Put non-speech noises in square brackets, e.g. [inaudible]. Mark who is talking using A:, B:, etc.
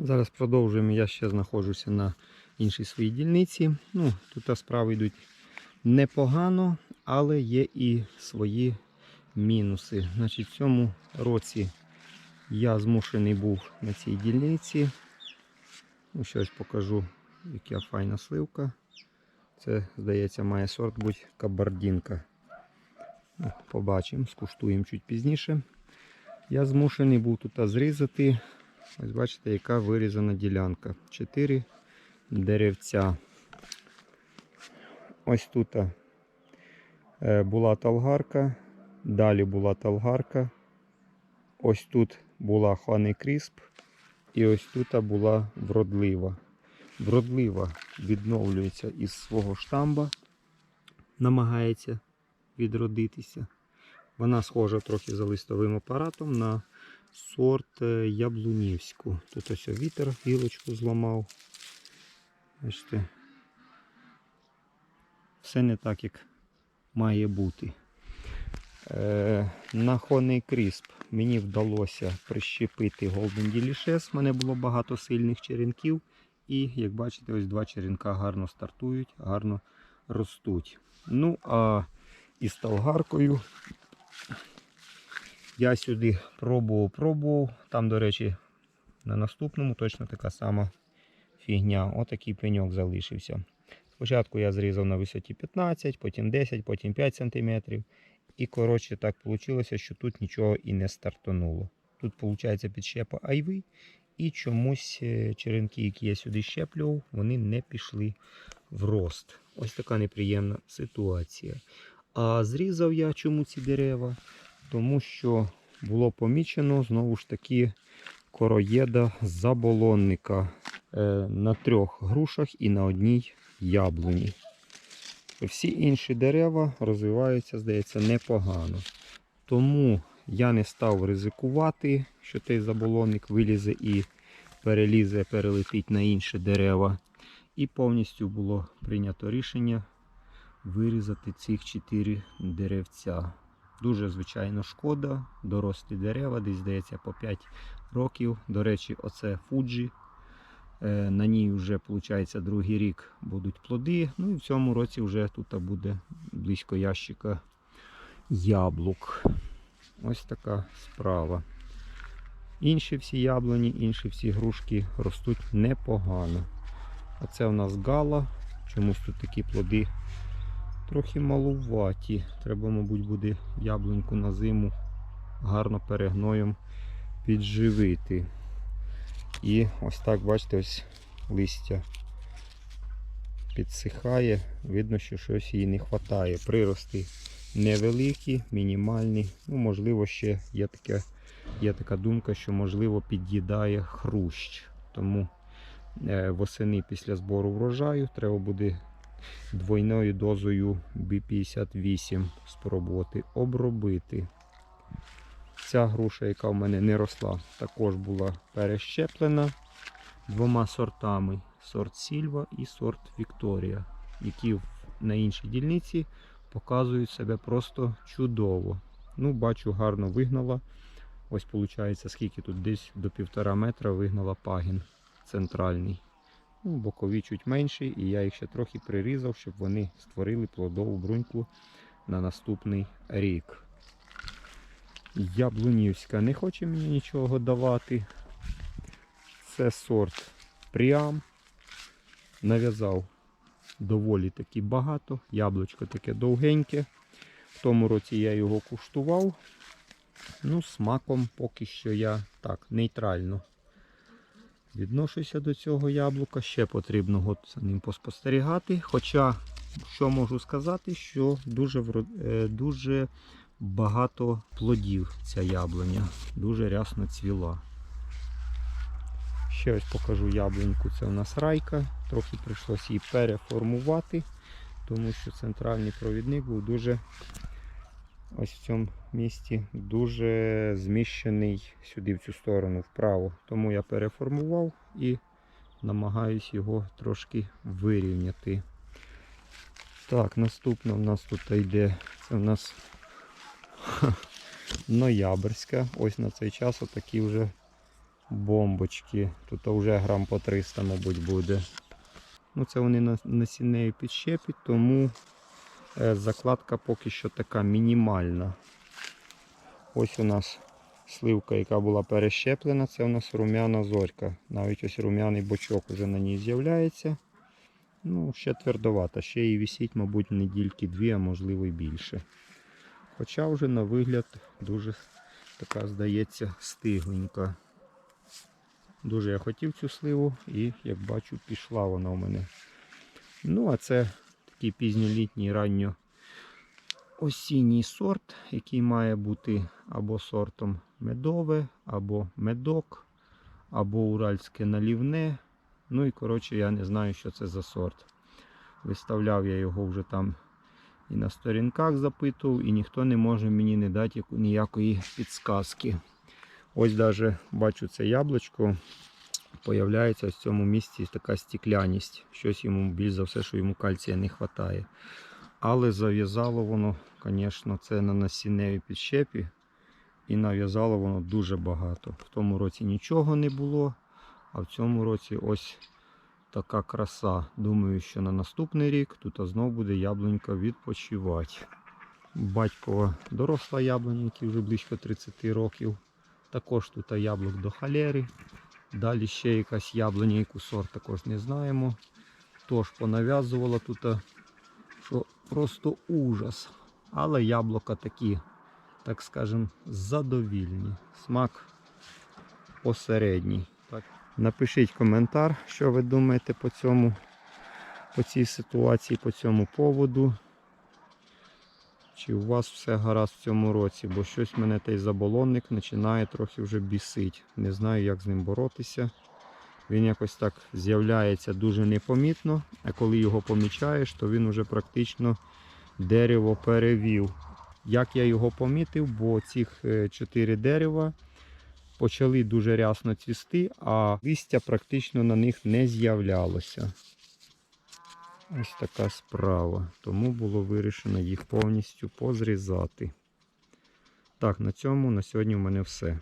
A: Зараз продовжуємо. Я ще знаходжуся на іншій своїй дільниці. Ну, тут справи йдуть непогано, але є і свої мінуси. Значить, в цьому році я змушений був на цій дільниці. Ну, щось покажу, яка файна сливка. Це, здається, має сорт бути кабардінка. Ну, Побачимо, скуштуємо чуть пізніше. Я змушений був тут зрізати. Ось бачите, яка вирізана ділянка. Чотири деревця. Ось тут е, була талгарка, далі була талгарка. Ось тут була Ханий Крісп. І ось тут була вродлива. Вродлива відновлюється із свого штамба, намагається відродитися. Вона схожа трохи за листовим апаратом на сорт е, яблунівську. Тут ось вітер гілочку зламав. Бачите, все не так, як має бути. Е, на Honey Crisp мені вдалося прищепити Golden Delicious. У мене було багато сильних черенків. І, як бачите, ось два черенка гарно стартують, гарно ростуть. Ну, а із талгаркою я сюди пробував, пробував. Там, до речі, на наступному точно така сама фігня. Отакий пеньок залишився. Спочатку я зрізав на висоті 15, потім 10, потім 5 см. І коротше так вийшло, що тут нічого і не стартануло. Тут, виходить, підщепа айви. І чомусь е, черенки, які я сюди щеплював, вони не пішли в рост. Ось така неприємна ситуація. А зрізав я чому ці дерева? Тому що було помічено знову ж таки короєда заболонника е, на трьох грушах і на одній яблуні. Всі інші дерева розвиваються, здається, непогано. Тому я не став ризикувати, що той заболонник вилізе і перелізе, перелетить на інші дерева. І повністю було прийнято рішення вирізати цих чотири деревця. Дуже, звичайно, шкода. Дорослі дерева, десь здається по 5 років. До речі, оце Фуджі. Е, На ній вже, виходить, другий рік будуть плоди. Ну і в цьому році вже тут буде близько ящика яблук. Ось така справа. Інші всі яблуні, інші всі грушки ростуть непогано. А це у нас гала. Чомусь тут такі плоди трохи малуваті. Треба, мабуть, буде яблуньку на зиму гарно перегноєм підживити. І ось так, бачите, ось листя підсихає. Видно, що щось їй не вистачає. Прирости невеликі, мінімальні. Ну, можливо, ще є, таке, є така думка, що можливо під'їдає хрущ. Тому е, восени після збору врожаю треба буде двойною дозою B58 спробувати обробити. Ця груша, яка в мене не росла, також була перещеплена двома сортами: сорт Сільва і сорт Вікторія, які на іншій дільниці показують себе просто чудово. Ну, бачу, гарно вигнала. Ось виходить, скільки тут десь до півтора метра вигнала пагін центральний. Ну, бокові чуть менші, і я їх ще трохи прирізав, щоб вони створили плодову бруньку на наступний рік. Яблунівська не хоче мені нічого давати. Це сорт Пріам. Нав'язав доволі таки багато. Яблучко таке довгеньке. В тому році я його куштував. Ну, смаком поки що я так, нейтрально відношуся до цього яблука. Ще потрібно от за ним поспостерігати. Хоча, що можу сказати, що дуже, е, дуже багато плодів ця яблуня. Дуже рясно цвіла. Ще ось покажу яблуньку. Це у нас райка. Трохи прийшлося її переформувати, тому що центральний провідник був дуже ось в цьому місці дуже зміщений сюди в цю сторону вправо. Тому я переформував і намагаюсь його трошки вирівняти. Так, наступне в нас тут йде. Це в нас [laughs] ноябрьська. Ось на цей час отакі вже бомбочки. Тут вже грам по 300, мабуть, буде. Ну, це вони на- насіннею підщепять, тому закладка поки що така мінімальна. Ось у нас сливка, яка була перещеплена, це у нас рум'яна зорька. Навіть ось рум'яний бочок вже на ній з'являється. Ну, ще твердовата, ще її висіть, мабуть, недільки дві, а можливо і більше. Хоча вже на вигляд дуже така, здається, стигленька. Дуже я хотів цю сливу і, як бачу, пішла вона у мене. Ну, а це такий пізньолітній ранньо осінній сорт, який має бути або сортом медове, або медок, або уральське налівне. Ну і коротше, я не знаю, що це за сорт. Виставляв я його вже там і на сторінках запитував, і ніхто не може мені не дати ніякої підсказки. Ось навіть бачу це яблучко. Появляється в цьому місці така стікляність. Щось йому більш за все, що йому кальція не вистачає. Але зав'язало воно, звісно, це на насінневій підщепі. І нав'язало воно дуже багато. В тому році нічого не було, а в цьому році ось така краса. Думаю, що на наступний рік тут знов буде яблунька відпочивати. Батькова доросла яблуня, які вже близько 30 років. Також тут яблук до халери. Далі ще якась яблуня, яку сорт також не знаємо. Тож понав'язувала тут, що просто ужас. Але яблука такі, так скажем, задовільні. Смак посередній. Так. Напишіть коментар, що ви думаєте по цьому, по цій ситуації, по цьому поводу. Чи у вас все гаразд в цьому році, бо щось мене той заболонник починає трохи вже бісить. Не знаю, як з ним боротися. Він якось так з'являється дуже непомітно, а коли його помічаєш, то він уже практично дерево перевів. Як я його помітив, бо цих е, чотири дерева почали дуже рясно цвісти, а листя практично на них не з'являлося. Ось така справа. Тому було вирішено їх повністю позрізати. Так, на цьому на сьогодні в мене все.